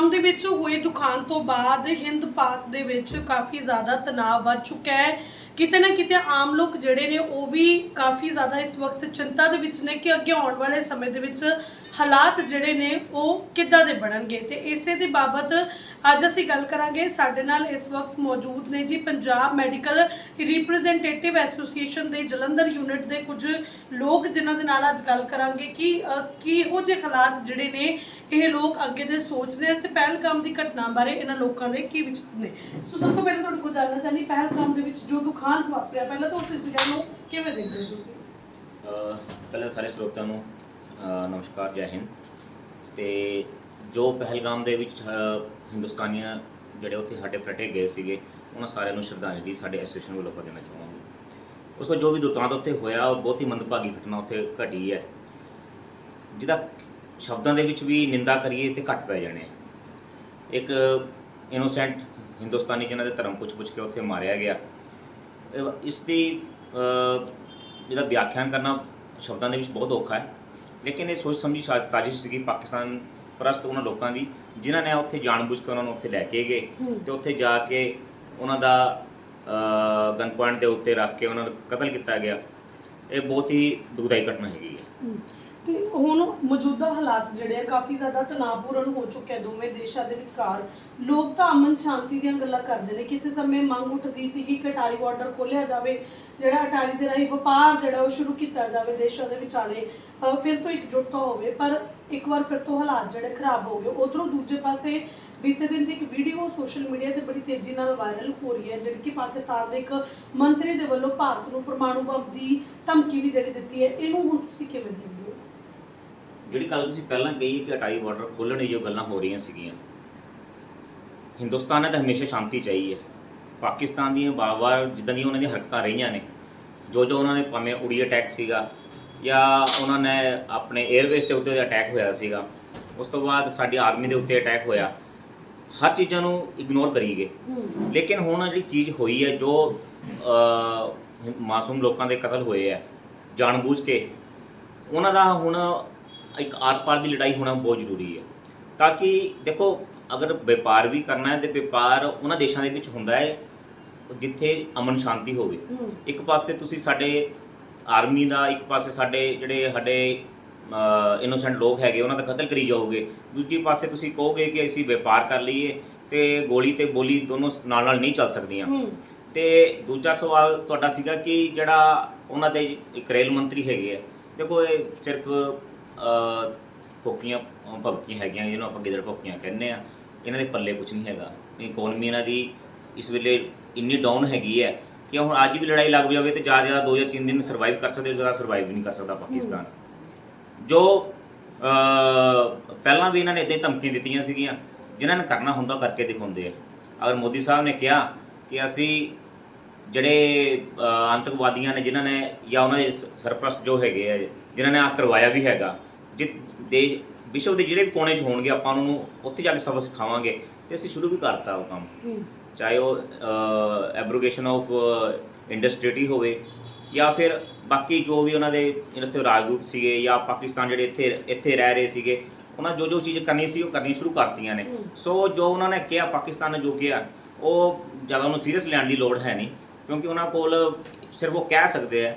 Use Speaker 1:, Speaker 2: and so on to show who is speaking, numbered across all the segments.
Speaker 1: ਪਹਿਲਗਾਮ ਦੇ ਵਿੱਚ ਹੋਏ ਦੁਖਾਂਤ ਤੋਂ ਬਾਅਦ ਹਿੰਦ ਪਾਕ ਦੇ ਵਿੱਚ ਕਾਫੀ ਜ਼ਿਆਦਾ ਤਣਾਅ ਵੱਧ ਚੁੱਕਾ ਹੈ। ਕਿਤੇ ਨਾ ਕਿਤੇ ਆਮ ਲੋਕ ਜਿਹੜੇ ਨੇ ਉਹ ਵੀ ਕਾਫੀ ਜ਼ਿਆਦਾ ਇਸ ਵਕਤ ਚਿੰਤਾ ਦੇ ਵਿੱਚ ਨੇ ਕਿ ਅੱਗੇ ਆਉਣ ਵਾਲੇ ਸਮੇਂ ਦੇ ਵਿੱਚ ਹਾਲਾਤ ਜਿਹੜੇ ਨੇ ਉਹ ਕਿੱਦਾਂ ਦੇ ਬਣਨਗੇ? ਤੇ ਇਸੇ ਦੇ ਬਾਬਤ ਅੱਜ ਅਸੀਂ ਗੱਲ ਕਰਾਂਗੇ। ਸਾਡੇ ਨਾਲ ਇਸ ਵਕਤ ਮੌਜੂਦ ਨੇ ਜੀ ਪੰਜਾਬ ਮੈਡੀਕਲ ਰਿਪਰੈਜ਼ੈਂਟੇਟਿਵ ਐਸੋਸੀਏਸ਼ਨ ਦੇ ਜਲੰਧਰ ਯੂਨਿਟ ਦੇ ਕੁਝ ਲੋਕ, ਜਿਨ੍ਹਾਂ ਦੇ ਨਾਲ ਅੱਜ ਗੱਲ ਕਰਾਂਗੇ ਕਿ ਕਿਹੋ ਜਿਹੇ ਹਾਲਾਤ ਜਿਹੜੇ ਨੇ, ਇਹ ਲੋਕ ਅੱਗੇ ਦੇ ਸੋਚਦੇ ਨੇ ਤੇ ਪਹਿਲਕਾਮ ਦੀ ਘਟਨਾ ਬਾਰੇ ਇਹਨਾਂ ਲੋਕਾਂ ਦੇ ਕੀ ਵਿਚਾਰ ਨੇ? ਸੋ ਸਭ ਤੋਂ ਪਹਿਲਾਂ ਤੁਹਾਡੇ ਕੋਲ ਜਾਣਨਾ ਚਾਹੁੰਦੀ ਪਹਿਲਕਾਮ ਦੇ ਵਿੱਚ ਜੋ ਦੁਖਾਂਤ ਵਾਪਰਿਆ, ਪਹਿਲਾਂ ਤਾਂ ਉਸ ਇੰਸੀਡੈਂਟ ਨੂੰ ਕਿਵੇਂ ਦੇਖਦੇ ਹੋ ਤੁਸੀਂ?
Speaker 2: ਅਹ ਪਹਿਲਾਂ ਸਾਰੇ ਸਰੋਤਿਆਂ ਨੂੰ ਨਮਸਕਾਰ ਜੈ ਹਿੰਦ। ਤੇ ਜੋ ਪਹਿਲਗਾਮ ਦੇ ਵਿੱਚ ਹਿੰਦੁਸਤਾਨੀਆਂ ਜਿਹੜੇ ਉੱਥੇ ਸਾਡੇ ਪ੍ਰਟੇ ਗਏ ਸੀਗੇ ਉਹਨਾਂ ਸਾਰਿਆਂ ਨੂੰ ਸ਼ਰਧਾਂਜਲੀ ਸਾਡੇ ਐਸੋਸੀਏਸ਼ਨ ਵੱਲੋਂ ਦੇਣਾ ਚਾਹਾਂਗੇ। ਉਸ ਤੋਂ ਜੋ ਵੀ ਦੁਤਾਂਤ ਉੱਥੇ ਹੋਇਆ ਉਹ ਬਹੁਤ ਹੀ ਮੰਦਭਾਗੀ ਘਟਨਾ ਉੱਥੇ ਘਟੀ ਹੈ। ਜਿਹਦਾ ਸ਼ਬਦਾਂ ਦੇ ਵਿੱਚ ਵੀ ਨਿੰਦਾ ਕਰੀਏ ਤੇ ਘੱਟ ਪੈ ਜਾਣੇ ਇੱਕ ਇਨੋਸੈਂਟ ਹਿੰਦੁਸਤਾਨੀ ਜਿਹਨਾਂ ਦੇ ਧਰਮ ਪੁੱਛ ਪੁੱਛ ਕੇ ਉੱਥੇ ਮਾਰਿਆ ਗਿਆ। ਇਸ ਦੀ ਅਹ, ਇਹਦਾ ਵਿਆਖਿਆਨ ਕਰਨਾ ਸ਼ਬਦਾਂ ਦੇ ਵਿੱਚ ਬਹੁਤ ਔਖਾ ਹੈ। ਲੇਕਿਨ ਇਹ ਸੋਚ ਸਮਝੀ ਸਾ- ਸਾਜ਼ਿਸ਼ ਸੀਗੀ ਪਾਕਿਸਤਾਨ ਪ੍ਰਸਤ ਉਹਨਾਂ ਲੋਕਾਂ ਦੀ ਜਿਨ੍ਹਾਂ ਨੇ ਉੱਥੇ ਜਾਣਬੁੱਝ ਕੇ ਉਹਨਾਂ ਨੂੰ ਉੱਥੇ ਲੈ ਕੇ ਗਏ
Speaker 1: ਹੂੰ।
Speaker 2: ਤੇ ਉੱਥੇ ਜਾ ਕੇ ਉਹਨਾਂ ਦਾ ਗਨ ਪੁਆਇੰਟ ਦੇ ਉੱਤੇ ਰੱਖ ਕੇ ਉਹਨਾਂ ਨੂੰ ਕਤਲ ਕੀਤਾ ਗਿਆ। ਇਹ ਬਹੁਤ ਹੀ ਦੁਖਦਾਈ ਘਟਨਾ ਹੈਗੀ ਹੈ।
Speaker 1: ਹਮ, ਤੇ ਹੁਣ ਮੌਜੂਦਾ ਹਾਲਾਤ ਜਿਹੜੇ ਆ ਕਾਫੀ ਜ਼ਿਆਦਾ ਤਣਾਅਪੂਰਨ ਹੋ ਚੁੱਕੇ ਆ ਦੋਵੇਂ ਦੇਸ਼ਾਂ ਦੇ ਵਿਚਕਾਰ। ਲੋਕ ਤਾਂ ਅਮਨ ਸ਼ਾਂਤੀ ਦੀਆਂ ਗੱਲਾਂ ਕਰਦੇ ਨੇ। ਕਿਸੇ ਸਮੇਂ ਮੰਗ ਉੱਠਦੀ ਸੀ ਕਿ ਅਟਾਰੀ ਬਾਰਡਰ ਖੋਲ੍ਹਿਆ ਜਾਵੇ, ਜਿਹੜਾ ਅਟਾਰੀ ਦੇ ਰਾਹੀਂ ਵਪਾਰ ਜਿਹੜਾ ਉਹ ਸ਼ੁਰੂ ਕੀਤਾ ਜਾਵੇ ਦੇਸ਼ਾਂ ਦੇ ਵਿਚਾਲੇ ਫਿਰ ਤੋਂ ਇਕਜੁੱਟਤਾ ਹੋਵੇ, ਪਰ ਇੱਕ ਵਾਰ ਫਿਰ ਤੋਂ ਹਾਲਾਤ ਜਿਹੜੇ ਖਰਾਬ ਹੋ ਗਏ। ਉਧਰੋਂ ਦੂਜੇ ਪਾਸੇ ਬੀਤੇ ਦਿਨ ਦੀ ਇੱਕ ਵੀਡੀਓ ਸੋਸ਼ਲ ਮੀਡੀਆ ਤੇ ਬੜੀ ਤੇਜ਼ੀ ਨਾਲ ਵਾਇਰਲ ਹੋ ਰਹੀ ਹੈ, ਜਿਹੜੀ ਕਿ ਪਾਕਿਸਤਾਨ ਦੇ ਇੱਕ ਮੰਤਰੀ ਦੇ ਵੱਲੋਂ ਭਾਰਤ ਨੂੰ ਪਰਮਾਣੂ ਬੰਬ ਦੀ ਧਮਕੀ ਵੀ ਜਿਹੜੀ ਦਿੱਤੀ ਹੈ। ਇਹਨੂੰ ਹੁਣ ਤੁਸੀਂ ਕਿਵੇਂ ਦੇਖਦੇ ਹੋ?
Speaker 2: ਜਿਹੜੀ ਗੱਲ ਤੁਸੀਂ ਪਹਿਲਾਂ ਕਹੀ ਕਿ ਅਟਾਈ ਬਾਰਡਰ ਖੋਲ੍ਹਣ ਦੀ ਜੋ ਗੱਲਾਂ ਹੋ ਰਹੀਆਂ ਸੀਗੀਆਂ। ਹਿੰਦੁਸਤਾਨ ਨੇ ਤਾਂ ਹਮੇਸ਼ਾ ਸ਼ਾਂਤੀ ਚਾਹੀ ਹੈ। ਪਾਕਿਸਤਾਨ ਦੀਆਂ ਵਾਰ-ਵਾਰ ਜਿੱਦਾਂ ਦੀਆਂ ਉਹਨਾਂ ਦੀਆਂ ਹਰਕਤਾਂ ਰਹੀਆਂ ਨੇ ਜੋ ਜੋ ਉਹਨਾਂ ਨੇ ਭਾਵੇਂ ਉੜੀ ਅਟੈਕ ਸੀਗਾ ਜਾਂ ਉਹਨਾਂ ਨੇ ਆਪਣੇ 에ਅਰਵੇਸ ਦੇ ਉੱਤੇ ਅਟੈਕ ਹੋਇਆ ਸੀਗਾ ਉਸ ਤੋਂ ਬਾਅਦ ਸਾਡੀ ਆਰਮੀ ਦੇ ਉੱਤੇ ਅਟੈਕ ਹੋਇਆ। ਹਰ ਚੀਜ਼ਾਂ ਨੂੰ ਇਗਨੋਰ ਕਰੀ ਗਏ। ਲੇਕਿਨ ਹੁਣ ਜਿਹੜੀ ਚੀਜ਼ ਹੋਈ ਹੈ ਜੋ ਮਾਸੂਮ ਲੋਕਾਂ ਦੇ ਕਤਲ ਹੋਏ ਹੈ ਜਾਣਬੁੱਝ ਕੇ ਉਹਨਾਂ ਦਾ ਹੁਣ ਇੱਕ ਆਰ-ਪਾਰ ਦੀ ਲੜਾਈ ਹੋਣਾ ਬਹੁਤ ਜ਼ਰੂਰੀ ਹੈ। ਤਾਂ ਕਿ ਦੇਖੋ ਅਗਰ ਵਪਾਰ ਵੀ ਕਰਨਾ ਹੈ ਤੇ ਵਪਾਰ ਉਹਨਾਂ ਦੇਸ਼ਾਂ ਦੇ ਵਿੱਚ ਹੁੰਦਾ ਹੈ ਜਿੱਥੇ ਅਮਨ ਸ਼ਾਂਤੀ ਹੋਵੇ। ਇੱਕ ਪਾਸੇ ਤੁਸੀਂ ਸਾਡੇ ਆਰਮੀ ਦਾ ਇੱਕ ਪਾਸੇ ਸਾਡੇ ਜਿਹੜੇ ਸਾਡੇ ਇਨੋਸੈਂਟ ਲੋਕ ਹੈਗੇ ਉਹਨਾਂ ਦਾ ਕਤਲ ਕਰੀ ਜਾਓਗੇ। ਦੂਜੀ ਪਾਸੇ ਤੁਸੀਂ ਕਹੋਗੇ ਕਿ ਅਸੀਂ ਵਪਾਰ ਕਰ ਲਈਏ ਤੇ ਗੋਲੀ ਤੇ ਬੋਲੀ ਦੋਨੋਂ ਨਾਲ ਨਾਲ ਨਹੀਂ ਚੱਲ ਸਕਦੀਆਂ। ਤੇ ਦੂਜਾ ਸਵਾਲ ਤੁਹਾਡਾ ਸੀਗਾ ਕਿ ਜਿਹੜਾ ਉਹਨਾਂ ਦੇ ਇੱਕ ਰੇਲ ਮੰਤਰੀ ਹੈਗੇ ਆ ਦੇਖੋ ਇਹ ਸਿਰਫ ਅ, ਫੋਕੀਆਂ ਹੈਗੀਆਂ ਜਿਹਨੂੰ ਆਪਾਂ ਗਿੱਦੜ ਭਬਕੀਆਂ ਕਹਿੰਦੇ ਆ ਇਹਨਾਂ ਦੇ ਪੱਲੇ ਕੁਝ ਨਹੀਂ ਹੈਗਾ। ਇਕਨੋਮੀ ਇਹਨਾਂ ਦੀ ਇਸ ਵੇਲੇ ਇੰਨੀ ਡਾਊਨ ਹੈਗੀ ਹੈ ਕਿ ਹੁਣ ਅੱਜ ਵੀ ਲੜਾਈ ਲੱਗ ਜਾਵੇ ਤੇ ਜ਼ਿਆਦਾ ਜ਼ਿਆਦਾ 2 ਜਾਂ 3 ਦਿਨ ਸਰਵਾਈਵ ਕਰ ਸਕਦੇ ਜ਼ਿਆਦਾ ਸਰਵਾਈਵ ਵੀ ਨਹੀਂ ਕਰ ਸਕਦਾ ਪਾਕਿਸਤਾਨ। ਜੋ ਪਹਿਲਾਂ ਵੀ ਇਹਨਾਂ ਨੇ ਇਦਾਂ ਹੀ ਧਮਕੀਆਂ ਦਿੱਤੀਆਂ ਸੀਗੀਆਂ ਜਿਨ੍ਹਾਂ ਨੇ ਕਰਨਾ ਹੁੰਦਾ ਕਰਕੇ ਦਿਖਾਉਂਦੇ ਆ। ਅਗਰ ਮੋਦੀ ਸਾਹਿਬ ਨੇ ਕਿਹਾ ਕਿ ਅਸੀਂ ਜਿਹੜੇ ਆਤੰਕਵਾਦੀਆਂ ਨੇ ਜਿਨ੍ਹਾਂ ਨੇ ਜਾਂ ਉਹਨਾਂ ਦੇ ਸਰਪ੍ਰਸਤ ਜੋ ਹੈਗੇ ਆ ਜਿਨ੍ਹਾਂ ਨੇ ਆ ਕਰਵਾਇਆ ਵੀ ਹੈਗਾ ਜਿ ਦੇ ਵਿਸ਼ਵ ਦੇ ਜਿਹੜੇ ਵੀ ਕੋਨੇ 'ਚ ਹੋਣਗੇ ਆਪਾਂ ਉਹਨਾਂ ਨੂੰ ਉੱਥੇ ਜਾ ਕੇ ਸਬਕ ਸਿਖਾਵਾਂਗੇ ਤੇ ਅਸੀਂ ਸ਼ੁਰੂ ਵੀ ਕਰਤਾ ਉਹ ਕੰਮ। ਚਾਹੇ ਉਹ ਐਬਰੋਗੇਸ਼ਨ ਆਫ ਇੰਡਸਟ੍ਰੀਟੀ ਹੋਵੇ ਜਾਂ ਫਿਰ ਬਾਕੀ ਜੋ ਵੀ ਉਹਨਾਂ ਦੇ ਤੇ ਰਾਜਦੂਤ ਸੀਗੇ ਜਾਂ ਪਾਕਿਸਤਾਨ ਜਿਹੜੇ ਇੱਥੇ ਇੱਥੇ ਰਹਿ ਰਹੇ ਸੀਗੇ ਉਹਨਾਂ ਜੋ ਜੋ ਚੀਜ਼ ਕਰਨੀ ਸੀ ਉਹ ਕਰਨੀ ਸ਼ੁਰੂ ਕਰਤੀਆਂ ਨੇ। ਸੋ ਜੋ ਉਹਨਾਂ ਨੇ ਕਿਹਾ ਪਾਕਿਸਤਾਨ ਨੇ ਜੋ ਕਿਹਾ ਉਹ ਜ਼ਿਆਦਾ ਉਹਨੂੰ ਸੀਰੀਅਸ ਲੈਣ ਦੀ ਲੋੜ ਹੈ ਨਹੀਂ ਕਿਉਂਕਿ ਉਹਨਾਂ ਕੋਲ ਸਿਰਫ ਉਹ ਕਹਿ ਸਕਦੇ ਆ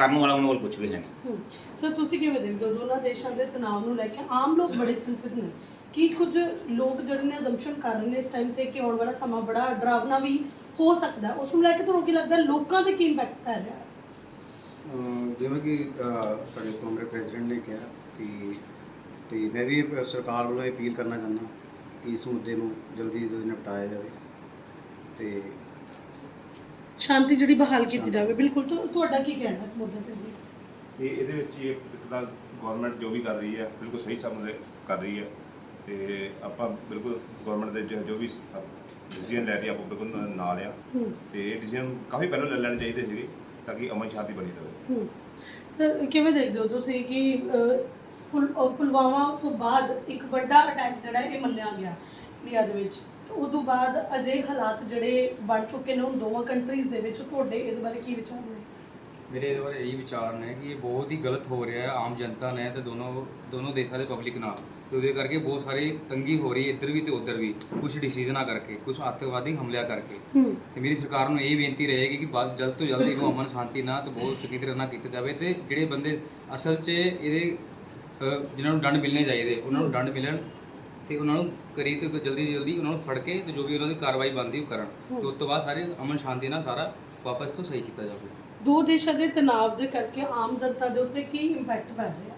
Speaker 2: ਕਰਨ ਵਾਲਾ ਉਹਨਾਂ ਕੋਲ ਕੁਝ ਵੀ ਹੈ ਨਹੀਂ।
Speaker 1: ਸਰ ਤੁਸੀਂ ਕਿਵੇਂ ਦੇਖਦੇ ਹੋ? ਦੋਨਾਂ ਦੇਸ਼ਾਂ ਦੇ ਤਣਾਅ ਨੂੰ ਲੈ ਕੇ ਆਮ ਲੋਕ ਬੜੇ ਚਿੰਤਤ ਨੇ ਕੀ ਕੁਝ ਲੋਕ ਜਿਹੜੇ ਨੇ ਅਜ਼ੰਪਸ਼ਨ ਕਰ ਰਹੇ ਨੇ ਇਸ ਟਾਈਮ ਤੇ ਕਿ ਆਉਣ ਵਾਲਾ ਸਮਾਂ ਬੜਾ ਡਰਾਵਨਾ ਵੀ ਹੋ ਸਕਦਾ ਹੈ। ਉਸ ਨੂੰ ਲੈ ਕੇ ਤੁਹਾਨੂੰ ਕੀ ਲੱਗਦਾ ਹੈ? ਲੋਕਾਂ ਤੇ ਕੀ ਇੰਪੈਕਟ ਪੈ ਰਿਹਾ ਹੈ?
Speaker 3: ਜਿਵੇਂ ਕਿ ਸਾਡੇ ਕਾਂਗਰਸ ਪ੍ਰੈਜ਼ੀਡੈਂਟ ਨੇ ਕਿਹਾ ਕਿ ਤੇ ਮੈਂ ਵੀ ਸਰਕਾਰ ਵੱਲੋਂ ਅਪੀਲ ਕਰਨਾ ਚਾਹੁੰਦਾ ਕਿ ਇਸ ਮੁੱਦੇ ਨੂੰ ਜਲਦੀ ਤੋਂ ਜਲਦੀ ਨਿਪਟਾਇਆ ਜਾਵੇ। ਤੇ
Speaker 1: ਸ਼ਾਂਤੀ ਜਿਹੜੀ ਬਹਾਲ ਕੀਤੀ ਜਾਵੇ। ਬਿਲਕੁਲ ਤੁ- ਤੁਹਾਡਾ ਕੀ ਕਹਿਣਾ ਇਸ ਮੁੱਦੇ ਤੇ ਜੀ?
Speaker 4: ਤੇ ਇਹਦੇ ਵਿੱਚ ਇਹ ਇੱਕ ਤਾਂ ਗਵਰਨਮੈਂਟ ਜੋ ਵੀ ਕਰ ਰਹੀ ਹੈ ਬਿਲਕੁਲ ਸਹੀ ਸਮਝ ਕਰ ਰਹੀ ਹੈ। ਤੇ ਆਪਾਂ ਬਿਲਕੁਲ ਗਵਰਨਮੈਂਟ ਦੇ ਜੋ- ਜੋ ਵੀ ਡਿਸੀਜਨ ਲੈ ਰਹੀ ਆ ਆਪਾਂ ਬਿਲਕੁਲ ਨਾਲ ਆ
Speaker 1: ਹੂੰ।
Speaker 4: ਤੇ ਇਹ ਡਿਸੀਜਨ ਕਾਫੀ ਪਹਿਲਾਂ ਲੈ ਲੈਣੇ ਚਾਹੀਦੇ ਸੀਗੇ ਤਾਂ ਕਿ ਅਮਨ ਸ਼ਾਂਤੀ ਬਣੀ ਰਹੇ।
Speaker 1: ਹੂੰ। ਤਾਂ ਕਿਵੇਂ ਦੇਖਦੇ ਹੋ ਤੁਸੀਂ ਕਿ ਅਹ, ਪੁਲ- ਅਹ, ਪੁਲਵਾਮਾ ਤੋਂ ਬਾਅਦ ਇੱਕ ਵੱਡਾ ਅਟੈਕ ਜਿਹੜਾ ਇਹ ਮੰਨਿਆ ਗਿਆ ਇੰਡੀਆ ਦੇ ਵਿੱਚ? ਤੋਂ ਬਾਅਦ ਅਜੇ ਹਾਲਾਤ ਜਿਹੜੇ ਬਣ ਚੁੱਕੇ ਨੇ ਹੁਣ ਦੋਵਾਂ ਕੰਟਰੀਜ਼ ਦੇ ਵਿੱਚ ਤੁਹਾਡੇ ਇਹਦੇ ਬਾਰੇ ਕੀ ਵਿਚਾਰ ਨੇ?
Speaker 5: ਮੇਰੇ ਇਹਦੇ ਬਾਰੇ ਇਹੀ ਵਿਚਾਰ ਨੇ ਕਿ ਇਹ ਬਹੁਤ ਹੀ ਗਲਤ ਹੋ ਰਿਹਾ ਹੈ ਆਮ ਜਨਤਾ ਨੇ ਤੇ ਦੋਨੋਂ ਦੋਨੋਂ ਦੇਸ਼ਾਂ ਦੇ ਪਬਲਿਕ ਨਾਲ। ਤੇ ਉਹਦੇ ਕਰਕੇ ਬਹੁਤ ਸਾਰੀ ਤੰਗੀ ਹੋ ਰਹੀ ਹੈ ਇੱਧਰ ਵੀ ਤੇ ਉੱਧਰ ਵੀ ਕੁਝ ਡਿਸੀਜਨਾਂ ਕਰਕੇ ਕੁਝ ਅੱਤਵਾਦੀ ਹਮਲਿਆਂ ਕਰਕੇ। ਤੇ ਮੇਰੀ ਸਰਕਾਰ ਨੂੰ ਇਹ ਬੇਨਤੀ ਰਹੇਗੀ ਕਿ ਜਲਦ ਤੋਂ ਜਲਦ ਇਹਨੂੰ ਅਮਨ ਸ਼ਾਂਤੀ ਨਾਲ ਤੇ ਬਹੁਤ ਚੰਗੀ ਤਰ੍ਹਾਂ ਨਾਲ ਕੀਤਾ ਜਾਵੇ ਤੇ ਜਿਹੜੇ ਬੰਦੇ ਅਸਲ 'ਚ ਇਹਦੇ ਜਿਨ੍ਹਾਂ ਨੂੰ ਦੰਡ ਮਿਲਣੇ ਚਾਹੀਦੇ ਉਹਨਾਂ ਨੂੰ ਦੰਡ ਮਿਲਣ ਤੇ ਉਹਨਾਂ ਨੂੰ ਕਰੀ ਤੇ ਜਲਦੀ ਤੋਂ ਜਲਦੀ ਉਹਨਾਂ ਨੂੰ ਫੜ ਕੇ ਤੇ ਜੋ ਵੀ ਉਹਨਾਂ ਦੀ ਕਾਰਵਾਈ ਬਣਦੀ ਉਹ ਕਰਨ। ਤੇ ਉਸ ਤੋਂ ਬਾਅਦ ਸਾਰੇ ਅਮਨ ਸ਼ਾਂਤੀ ਨਾਲ ਸਾਰਾ ਵਾਪਸ ਤੋਂ ਸਹੀ ਕੀਤਾ ਜਾਵੇ
Speaker 1: ਦੋ ਦੇਸ਼ਾਂ ਦੇ ਤਣਾਅ ਦੇ ਕਰਕੇ ਆਮ ਜਨਤਾ ਦੇ ਉੱਤੇ ਕੀ ਇੰਪੈਕਟ ਪੈ ਰਿਹਾ?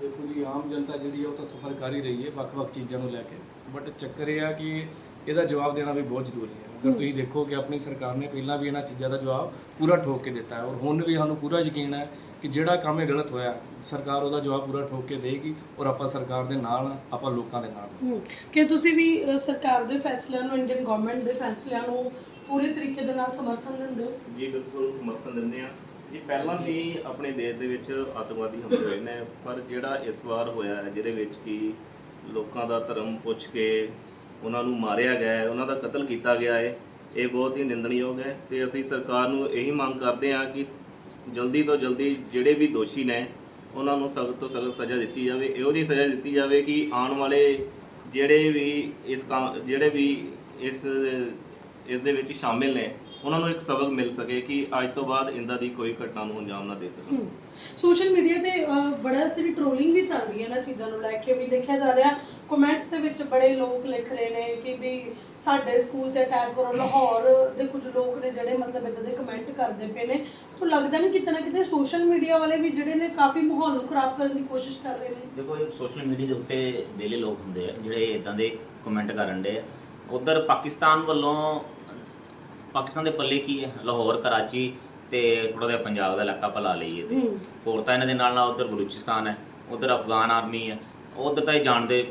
Speaker 6: ਦੇਖੋ ਜੀ ਆਮ ਜਨਤਾ ਜਿਹੜੀ ਆ ਉਹ ਤਾਂ ਸਫਰ ਕਰ ਹੀ ਰਹੀ ਹੈ ਵੱਖ-ਵੱਖ ਚੀਜ਼ਾਂ ਨੂੰ ਲੈ ਕੇ। ਬਟ ਚੱਕਰ ਇਹ ਆ ਕਿ ਇਹਦਾ ਜਵਾਬ ਦੇਣਾ ਵੀ ਬਹੁਤ ਜ਼ਰੂਰੀ ਹੈ। ਅਗਰ ਤੁਸੀਂ ਦੇਖੋ ਕਿ ਆਪਣੀ ਸਰਕਾਰ ਨੇ ਪਹਿਲਾਂ ਵੀ ਇਹਨਾਂ ਚੀਜ਼ਾਂ ਦਾ ਜਵਾਬ ਪੂਰਾ ਠੋਕ ਕੇ ਦਿੱਤਾ ਹੈ ਔਰ ਹੁਣ ਵੀ ਸਾਨੂੰ ਪੂਰਾ ਯਕੀਨ ਹੈ ਕਿ ਜਿਹੜਾ ਕੰਮ ਇਹ ਗਲਤ ਹੋਇਆ ਸਰਕਾਰ ਉਹਦਾ ਜਵਾਬ ਪੂਰਾ ਠੋਕ ਕੇ ਦੇਗੀ ਔਰ ਆਪਾਂ ਸਰਕਾਰ ਦੇ ਨਾਲ ਹਾਂ, ਆਪਾਂ ਲੋਕਾਂ ਦੇ ਨਾਲ।
Speaker 1: ਕਿ ਤੁਸੀਂ ਵੀ ਸਰਕਾਰ ਦੇ ਫੈਸਲਿਆਂ ਨੂੰ ਇੰਡੀਅਨ ਗਵਰਨਮੈਂਟ ਦੇ ਫੈਸਲਿਆਂ ਨੂੰ ਪੂਰੇ ਤਰੀਕੇ ਦੇ ਨਾਲ ਸਮਰਥਨ ਦਿੰਦੇ ਹੋ?
Speaker 7: ਜੀ ਬਿਲਕੁਲ ਸਮਰਥਨ ਦਿੰਦੇ ਆ ਜੀ ਪਹਿਲਾਂ ਵੀ ਆਪਣੇ ਦੇਸ਼ ਦੇ ਵਿੱਚ ਅੱਤਵਾਦੀ ਹਮਲੇ ਹੋਏ ਨੇ ਪਰ ਜਿਹੜਾ ਇਸ ਵਾਰ ਹੋਇਆ ਹੈ ਜਿਹਦੇ ਵਿੱਚ ਕਿ ਲੋਕਾਂ ਦਾ ਧਰਮ ਪੁੱਛ ਕੇ ਉਹਨਾਂ ਨੂੰ ਮਾਰਿਆ ਗਿਆ ਹੈ ਉਹਨਾਂ ਦਾ ਕਤਲ ਕੀਤਾ ਗਿਆ ਹੈ ਇਹ ਬਹੁਤ ਹੀ ਨਿੰਦਣਯੋਗ ਹੈ। ਤੇ ਅਸੀਂ ਸਰਕਾਰ ਨੂੰ ਇਹੀ ਮੰਗ ਕਰਦੇ ਹਾਂ ਕਿ ਜਲਦੀ ਤੋਂ ਜਲਦੀ ਜਿਹੜੇ ਵੀ ਦੋਸ਼ੀ ਨੇ ਉਹਨਾਂ ਨੂੰ ਸਖਤ ਤੋਂ ਸਖਤ ਸਜ਼ਾ ਦਿੱਤੀ ਜਾਵੇ। ਇਹੋ ਜਿਹੀ ਸਜ਼ਾ ਦਿੱਤੀ ਜਾਵੇ ਕਿ ਆਉਣ ਵਾਲੇ ਜਿਹੜੇ ਵੀ ਇਸ ਕੰਮ ਜਿਹੜੇ ਵੀ ਇਸ ਇਸ ਦੇ ਵਿੱਚ ਸ਼ਾਮਿਲ ਨੇ ਉਹਨਾਂ ਨੂੰ ਇੱਕ ਸਬਕ ਮਿਲ ਸਕੇ ਕਿ ਅੱਜ ਤੋਂ ਬਾਅਦ ਇੰਦਾ ਦੀ ਕੋਈ ਘਟਨਾ ਨੂੰ ਅੰਜਾਮ ਨਾ ਦੇ ਸਕਣ।
Speaker 1: ਸੋਸ਼ਲ ਮੀਡੀਆ ਤੇ ਅ, ਬੜਾ ਸਾਰੀ ਟ੍ਰੋਲਿੰਗ ਵੀ ਚੱਲ ਰਹੀ ਹੈ ਨਾ ਚੀਜ਼ਾਂ ਨੂੰ ਲੈ ਕੇ। ਵੀ ਦੇਖਿਆ ਜਾ ਰਿਹਾ ਕਮੈਂਟਸ ਦੇ ਵਿੱਚ ਬੜੇ ਲੋਕ ਲਿਖ ਰਹੇ ਨੇ ਕਿ ਵੀ ਸਾਡੇ ਸਕੂਲ ਤੇ ਅਟੈਕ ਕਰੋ ਲਾਹੌਰ ਦੇ ਕੁਝ ਲੋਕ ਨੇ ਜਿਹੜੇ ਮਤਲਬ ਇਦਾਂ ਦੇ ਕਮੈਂਟ ਕਰਦੇ ਪਏ ਨੇ। ਤਾਂ ਲੱਗਦਾ ਨਹੀਂ ਕਿਤੇ ਨਾ ਕਿਤੇ ਸੋਸ਼ਲ ਮੀਡੀਆ ਵਾਲੇ ਵੀ ਜਿਹੜੇ ਨੇ ਕਾਫੀ ਮਾਹੌਲ ਨੂੰ ਖਰਾਬ ਕਰਨ ਦੀ ਕੋਸ਼ਿਸ਼ ਕਰ ਰਹੇ ਨੇ।
Speaker 2: ਦੇਖੋ ਇਹ ਸੋਸ਼ਲ ਮੀਡੀਆ ਦੇ ਉੱਤੇ ਵੇਲੇ ਲੋਕ ਹੁੰਦੇ ਆ ਜਿਹੜੇ ਇਦਾਂ ਦੇ ਕਮੈਂਟ ਕਰਨ ਦੇ ਆ। ਉਧਰ ਪਾਕਿਸਤਾਨ ਵੱਲੋਂ ਪਾਕਿਸਤਾਨ ਦੇ ਪੱਲੇ ਕੀ ਹੈ ਲਾਹੌਰ ਕਰਾਚੀ ਤੇ ਥੋੜਾ ਜਿਹਾ ਪੰਜਾਬ ਦਾ ਇਲਾਕਾ ਭਲਾ ਲਈਏ ਤੇ। ਹੋਰ ਤਾਂ ਇਹਨਾਂ ਦੇ ਨਾਲ ਨਾਲ ਉਧਰ ਬਲੂਚਿਸਤਾਨ ਹੈ ਉਧਰ ਅਫਗਾਨ ਆਰਮੀ ਹੈ ਉਧਰ ਤਾਂ ਇਹ ਜਾਣਦੇ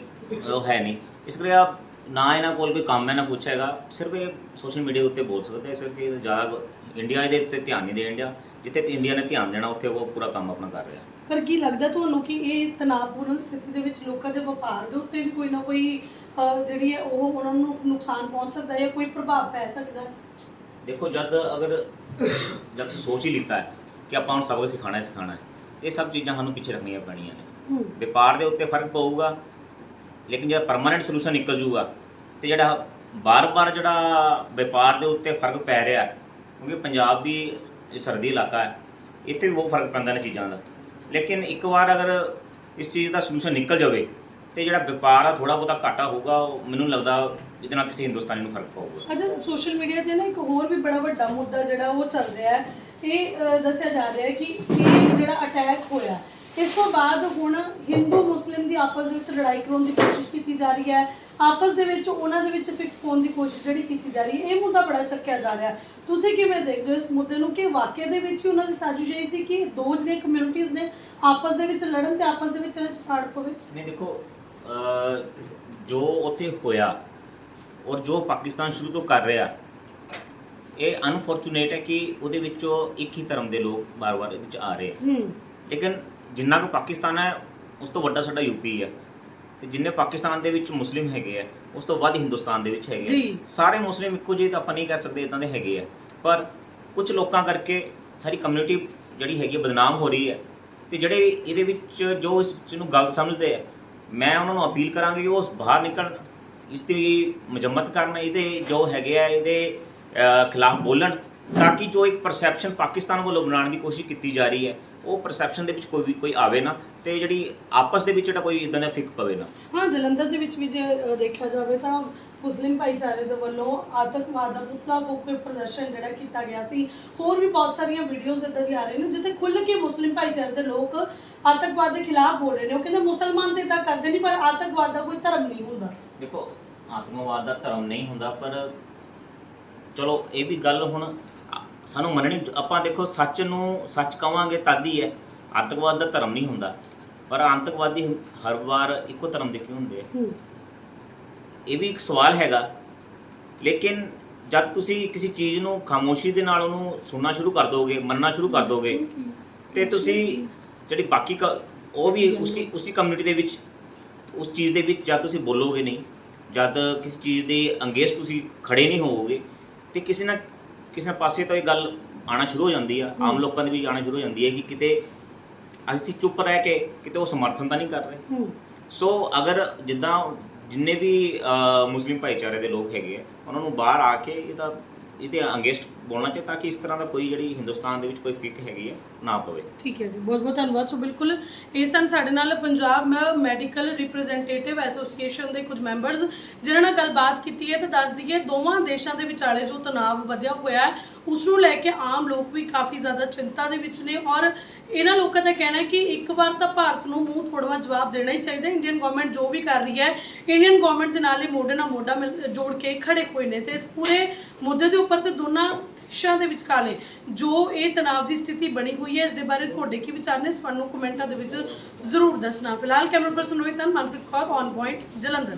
Speaker 2: ਉਹ ਹੈ ਨਹੀਂ। ਇਸ ਕਰਕੇ ਆ ਨਾ ਇਹਨਾਂ ਕੋਲ ਕੋਈ ਕੰਮ ਹੈ ਨਾ ਕੁਛ ਹੈਗਾ। ਸਿਰਫ ਇਹ ਸੋਸ਼ਲ ਮੀਡੀਆ ਦੇ ਉੱਤੇ ਬੋਲ ਸਕਦੇ ਕਰਕੇ ਇਹ ਜ਼ਿਆਦਾ ਇੰਡੀਆ ਇਹਦੇ ਉੱਤੇ ਧਿਆਨ ਨਹੀਂ ਦੇਣ ਡਿਆ। ਜਿੱਥੇ ਇੰਡੀਆ ਨੇ ਧਿਆਨ ਦੇਣਾ ਉੱਥੇ ਉਹ ਪੂਰਾ ਕੰਮ ਆਪਣਾ ਕਰ ਰਿਹਾ।
Speaker 1: ਪਰ ਕੀ ਲੱਗਦਾ ਤੁਹਾਨੂੰ ਕਿ ਇਹ ਤਣਾਅਪੂਰਨ ਸਥਿਤੀ ਦੇ ਵਿੱਚ ਲੋਕਾਂ ਦੇ ਵਪਾਰ ਦੇ ਉੱਤੇ ਵੀ ਕੋਈ ਨਾ ਕੋਈ ਜਿਹੜੀ ਹੈ ਉਹ ਉਹਨਾਂ ਨੂੰ ਨੁਕਸਾਨ ਪਹੁੰਚ ਸਕਦਾ ਹੈ ਜਾਂ ਕੋਈ ਪ੍ਰਭਾਵ ਪੈ ਸਕਦਾ ਹੈ?
Speaker 2: ਦੇਖੋ ਜਦ ਅਗਰ ਜਦ ਸੋਚ ਹੀ ਲਿੱਤਾ ਹੈ ਕਿ ਆਪਾਂ ਹੁਣ ਸਬਕ ਸਿਖਾਣਾ ਹੈ ਸਿਖਾਣਾ ਹੈ ਇਹ ਸਭ ਚੀਜ਼ਾਂ ਸਾਨੂੰ ਪਿੱਛੇ ਰੱਖਣੀਆਂ ਪੈਣੀਆਂ ਨੇ। ਵਪਾਰ ਦੇ ਉੱਤੇ ਫ਼ਰਕ ਪਊਗਾ ਲੇਕਿਨ ਜਦ ਪਰਮਾਨੈਂਟ ਸੋਲੂਸ਼ਨ ਨਿਕਲ ਜੂਗਾ ਤੇ ਜਿਹੜਾ ਬਾਰ-ਬਾਰ ਜਿਹੜਾ ਵਪਾਰ ਦੇ ਉੱਤੇ ਫ਼ਰਕ ਪੈ ਰਿਹਾ ਕਿਉਂਕਿ ਪੰਜਾਬ ਵੀ ਸਰਦੀ ਇਲਾਕਾ ਹੈ, ਇੱਥੇ ਵੀ ਬਹੁਤ ਫ਼ਰਕ ਪੈਂਦਾ ਨੇ ਚੀਜ਼ਾਂ ਦਾ। ਲੇਕਿਨ ਇੱਕ ਵਾਰ ਅਗਰ ਇਸ ਚੀਜ਼ ਦਾ ਸੋਲੂਸ਼ਨ ਨਿਕਲ ਜਾਵੇ ਤੇ ਜਿਹੜਾ ਵਪਾਰ ਆ ਥੋੜਾ ਬਹੁਤਾ ਘਾਟਾ ਹੋਊਗਾ, ਉਹ ਮੈਨੂੰ ਲੱਗਦਾ ਇਹਦੇ ਨਾਲ ਕਿਸੇ ਹਿੰਦੁਸਤਾਨੀ ਨੂੰ ਫ਼ਰਕ ਪਊਗਾ।
Speaker 1: ਅੱਛਾ ਸੋਸ਼ਲ ਮੀਡੀਆ ਤੇ ਨਾ ਇੱਕ ਹੋਰ ਵੀ ਬੜਾ ਵੱਡਾ ਮੁੱਦਾ ਜਿਹੜਾ ਉਹ ਚੱਲ ਰਿਹਾ ਹੈ ਇਹ ਦੱਸਿਆ ਜਾ ਰਿਹਾ ਹੈ ਕਿ ਇਹ ਜਿਹੜਾ ਅਟੈਕ ਹੋਇਆ, ਇਸ ਤੋਂ ਬਾਅਦ ਹੁਣ ਹਿੰਦੂ ਮੁਸਲਿਮ ਦੀ ਆਪਸ ਦੇ ਵਿੱਚ ਲੜਾਈ ਕਰਾਉਣ ਦੀ ਕੋਸ਼ਿਸ਼ ਕੀਤੀ ਜਾ ਰਹੀ ਹੈ। ਆਪਸ ਦੇ ਵਿੱਚ, ਉਹਨਾਂ ਦੇ ਵਿੱਚ ਫਿਕਸ ਪਾਉਣ ਦੀ ਕੋਸ਼ਿਸ਼ ਜਿਹੜੀ ਕੀਤੀ ਜਾ ਰਹੀ ਹੈ, ਇਹ ਮੁੱਦਾ ਬੜਾ ਚੱਕਿਆ ਜਾ ਰਿਹਾ ਤੁਸੀਂ ਕਿਵੇਂ ਦੇਖਦੇ ਹੋ ਇਸ ਮੁੱਦੇ ਨੂੰ ਕਿ ਵਾਕਿਆ ਦੇ ਵਿੱਚ ਉਹਨਾਂ ਦੀ ਸਾਜ਼ਿਸ਼ ਇਹ ਸੀ ਕਿ ਦੋ ਜਿਹੜੇ ਕਮਿਊਨਿਟੀਆਂ ਨੇ ਆਪਸ ਦੇ ਵਿੱਚ ਲੜਨ ਤੇ ਆਪਸ ਦੇ ਵਿੱਚ ਇਹਨਾਂ 'ਚ ਫਾੜ ਪਵੇ?
Speaker 2: ਨਹੀਂ, ਦੇਖੋ ਜੋ ਉੱਥੇ ਹੋਇਆ ਔਰ ਜੋ ਪਾਕਿਸਤਾਨ ਸ਼ੁਰੂ ਤੋਂ ਕਰ ਰਿਹਾ ਇਹ ਅਨਫੋਰਚੂਨੇਟ ਹੈ ਕਿ ਉਹਦੇ ਵਿੱਚੋਂ ਇੱਕ ਹੀ ਧਰਮ ਦੇ ਲੋਕ ਬਾਰ-ਬਾਰ ਇਹਦੇ ਵਿੱਚ ਆ ਰਹੇ ਆ।
Speaker 1: ਹੂੰ।
Speaker 2: ਲੇਕਿਨ ਜਿੰਨਾ ਕੁ ਪਾਕਿਸਤਾਨ ਹੈ ਉਸ ਤੋਂ ਵੱਡਾ ਸਾਡਾ ਯੂਪੀ ਹੈ ਤੇ ਜਿੰਨੇ ਪਾਕਿਸਤਾਨ ਦੇ ਵਿੱਚ ਮੁਸਲਿਮ ਹੈਗੇ ਆ ਉਸ ਤੋਂ ਵੱਧ ਹਿੰਦੁਸਤਾਨ ਦੇ ਵਿੱਚ ਹੈਗੇ ਆ। ਸਾਰੇ ਮੁਸਲਿਮ ਇੱਕੋ ਜਿਹੇ ਤਾਂ ਆਪਾਂ ਨਹੀਂ ਕਹਿ ਸਕਦੇ ਇਦਾਂ ਦੇ ਹੈਗੇ ਆ। ਪਰ ਕੁਝ ਲੋਕਾਂ ਕਰਕੇ ਸਾਰੀ ਕਮਿਊਨਿਟੀ ਜਿਹੜੀ ਹੈਗੀ ਬਦਨਾਮ ਹੋ ਰਹੀ ਹੈ ਤੇ ਜਿਹੜੇ ਇਹਦੇ ਵਿੱਚ ਜੋ ਇਸ ਚੀਜ਼ ਨੂੰ ਗਲਤ ਸਮਝਦੇ ਆ ਮੈਂ ਉਹਨਾਂ ਨੂੰ ਅਪੀਲ ਕਰਾਂਗਾ ਕਿ ਉਹ ਬਾਹਰ ਨਿਕਲਣ ਇਸ ਦੀ ਮਜੰਮਤ ਕਰਨ। ਇਹਦੇ ਜੋ ਹੈਗੇ ਆ ਇਹਦੇ ਖਿਲਾਫ ਬੋਲਣ ਤਾਂ ਕਿ ਜੋ ਇੱਕ ਪਰਸੈਪਸ਼ਨ ਪਾਕਿਸਤਾਨ ਵੱਲੋਂ ਬਣਾਉਣ ਦੀ ਕੋਸ਼ਿਸ਼ ਕੀਤੀ ਜਾ ਰਹੀ ਹੈ ਉਹ ਪਰਸੈਪਸ਼ਨ ਦੇ ਵਿੱਚ ਕੋਈ ਵੀ ਕੋਈ ਆਵੇ ਨਾ ਤੇ ਜਿਹੜੀ ਆਪਸ ਦੇ ਵਿੱਚ ਜਿਹੜਾ ਕੋਈ ਇਦਾਂ ਦਾ ਫਿਕ ਪਵੇ ਨਾ।
Speaker 1: ਹਾਂ ਜਲੰਧਰ ਦੇ ਵਿੱਚ ਵੀ ਜੇ ਦੇਖਿਆ ਜਾਵੇ ਤਾਂ ਮੁਸਲਿਮ ਭਾਈਚਾਰੇ ਦੇ ਵੱਲੋਂ ਆਤੰਕਵਾਦ ਦਾ ਪੁਤਲਾ ਫੂਕ ਕੇ ਪ੍ਰਦਰਸ਼ਨ ਜਿਹੜਾ ਕੀਤਾ ਗਿਆ ਸੀ ਹੋਰ ਵੀ ਬਹੁਤ ਸਾਰੀਆਂ ਵੀਡੀਓਜ਼ ਇਦਾਂ ਦੀ ਆ ਰਹੀਆਂ ਨੇ ਜਿੱਥੇ ਖੁੱਲ੍ਹ ਕੇ ਮੁਸਲਿਮ ਭਾਈਚਾਰੇ ਦੇ ਲੋਕ ਆਤੰਕਵਾਦ ਦੇ ਖਿਲਾਫ ਬੋਲ ਰਹੇ ਨੇ। ਉਹ ਕਹਿੰਦੇ ਮੁਸਲਮਾਨ ਤੇ ਇਦਾਂ ਕਰਦੇ ਨਹੀਂ ਪਰ ਆਤੰਕਵਾਦ ਦਾ ਕੋਈ ਧਰਮ ਨਹੀਂ ਹੁੰਦਾ।
Speaker 2: ਦੇਖੋ ਆਤਮਵਾਦ ਦਾ ਧਰਮ ਨਹੀਂ ਹੁੰਦਾ ਪਰ ਚਲੋ ਇਹ ਵੀ ਗੱਲ ਹੁਣ ਸਾਨੂੰ ਮੰਨਣੀ ਆਪਾਂ ਦੇਖੋ ਸੱਚ ਨੂੰ ਸੱਚ ਕਵਾਂਗੇ ਤਦ ਹੀ ਹੈ। ਆਤੰਕਵਾਦ ਦਾ ਧਰਮ ਨਹੀਂ ਹੁੰਦਾ। ਪਰ ਆਤੰਕਵਾਦੀ ਹਰ ਵਾਰ ਇੱਕੋ ਧਰਮ ਦੇ ਕਿਉਂ ਹੁੰਦੇ ਆ? ਇਹ ਵੀ ਇੱਕ ਸਵਾਲ ਹੈਗਾ। ਲੇਕਿਨ ਜਦ ਤੁਸੀਂ ਕਿਸੇ ਚੀਜ਼ ਨੂੰ ਖਾਮੋਸ਼ੀ ਦੇ ਨਾਲ ਉਹਨੂੰ ਸੁਣਨਾ ਸ਼ੁਰੂ ਕਰ ਦੋਗੇ ਮੰਨਣਾ ਸ਼ੁਰੂ ਕਰ ਦੋਗੇ ਤੇ ਤੁਸੀਂ ਜਿਹੜੀ ਬਾਕੀ ਉਹ ਵੀ ਉਸੇ ਉਸੇ ਕਮਿਊਨਿਟੀ ਦੇ ਵਿੱਚ ਉਸ ਚੀਜ਼ ਦੇ ਵਿੱਚ ਜਦ ਤੁਸੀਂ ਬੋਲੋਗੇ ਨਹੀਂ ਜਦ ਕਿਸੇ ਚੀਜ਼ ਦੇ ਅੰਗੇਸ ਤੁਸੀਂ ਖੜੇ ਨਹੀਂ ਹੋਵੋਗੇ ਤੇ ਕਿਸੇ ਨਾ ਕਿਸੇ ਪਾਸੇ ਤੋਂ ਇਹ ਗੱਲ ਆਣਾ ਸ਼ੁਰੂ ਹੋ ਜਾਂਦੀ ਆ ਆਮ ਲੋਕਾਂ ਦੇ ਵਿੱਚ ਆਣਾ ਸ਼ੁਰੂ ਹੋ ਜਾਂਦੀ ਹੈ ਕਿ ਕਿਤੇ ਅਸੀਂ ਚੁੱਪ ਰਹਿ ਕੇ ਕਿਤੇ ਉਹ ਸਮਰਥਨ ਤਾਂ ਨਹੀਂ ਕਰ ਰਹੇ। ਸੋ ਅਗਰ ਜਿੱਦਾਂ ਜਿੰਨੇ ਵੀ ਮੁਸਲਿਮ ਭਾਈਚਾਰੇ ਦੇ ਲੋਕ ਹੈਗੇ ਆ ਉਹਨਾਂ ਨੂੰ ਬਾਹਰ ਆ ਕੇ ਇਹਦਾ ਇਹਦੇ ਅਗੇਂਸਟ ਬੋਲਣਾ ਚਾਹੀਦਾ ਤਾਂ ਕਿ ਇਸ ਤਰ੍ਹਾਂ ਦਾ ਕੋਈ ਜਿਹੜੀ ਹਿੰਦੁਸਤਾਨ ਦੇ ਵਿੱਚ ਕੋਈ ਫਿਕ ਹੈਗੀ ਹੈ ਨਾ ਪਵੇ।
Speaker 1: ਠੀਕ ਹੈ ਜੀ, ਬਹੁਤ ਬਹੁਤ ਧੰਨਵਾਦ। ਸੋ ਬਿਲਕੁਲ ਇਹ ਸਨ ਸਾਡੇ ਨਾਲ ਪੰਜਾਬ ਮੈਡੀਕਲ ਰਿਪਰੈਜ਼ੈਂਟੇਟਿਵ ਐਸੋਸੀਏਸ਼ਨ ਦੇ ਕੁਝ ਮੈਂਬਰਸ, ਜਿਨ੍ਹਾਂ ਨਾਲ ਗੱਲਬਾਤ ਕੀਤੀ ਹੈ ਤੇ ਦੱਸ ਦਈਏ ਦੋਵਾਂ ਦੇਸ਼ਾਂ ਦੇ ਵਿਚਾਲੇ ਜੋ ਤਣਾਅ ਵਧਿਆ ਹੋਇਆ ਹੈ ਉਸ ਨੂੰ ਲੈ ਕੇ ਆਮ ਲੋਕ ਵੀ ਕਾਫੀ ਜ਼ਿਆਦਾ ਚਿੰਤਾ ਦੇ ਵਿੱਚ ਨੇ ਔਰ ਇਹਨਾਂ ਲੋਕਾਂ ਦਾ ਕਹਿਣਾ ਹੈ ਕਿ ਇੱਕ ਵਾਰ ਤਾਂ ਭਾਰਤ ਨੂੰ ਮੂੰਹ ਥੋੜਵਾ ਜਵਾਬ ਦੇਣਾ ਹੀ ਚਾਹੀਦਾ ਇੰਡੀਅਨ ਗਵਰਨਮੈਂਟ ਜੋ ਵੀ ਕਰ ਰਹੀ ਹੈ ਇੰਡੀਅਨ ਗਵਰਨਮੈਂਟ ਦੇ ਨਾਲ ਹੀ ਮੋਢੇ ਨਾਲ ਮੋਢਾ ਮਿਲ- ਜੋੜ ਕੇ ਖੜੇ ਹੋਏ ਨੇ ਤੇ ਇਸ ਪੂਰੇ ਮੁੱਦੇ ਦੇ ਉੱਪਰ ਤੇ ਦੋਨਾਂ ਦੇਸ਼ਾਂ ਦੇ ਵਿਚਕਾਲੇ ਜੋ ਇਹ ਤਣਾਅ ਦੀ ਸਥਿਤੀ ਬਣੀ ਹੋਈ ਹੈ, ਇਸ ਦੇ ਬਾਰੇ ਤੁਹਾਡੇ ਕੀ ਵਿਚਾਰ ਨੇ? ਸਾਨੂੰ ਕਮੈਂਟਾਂ ਦੇ ਵਿੱਚ ਜ਼ਰੂਰ ਦੱਸਣਾ। ਫਿਲਹਾਲ camera person Rohit Manpreet Kaur on point Jalandhar.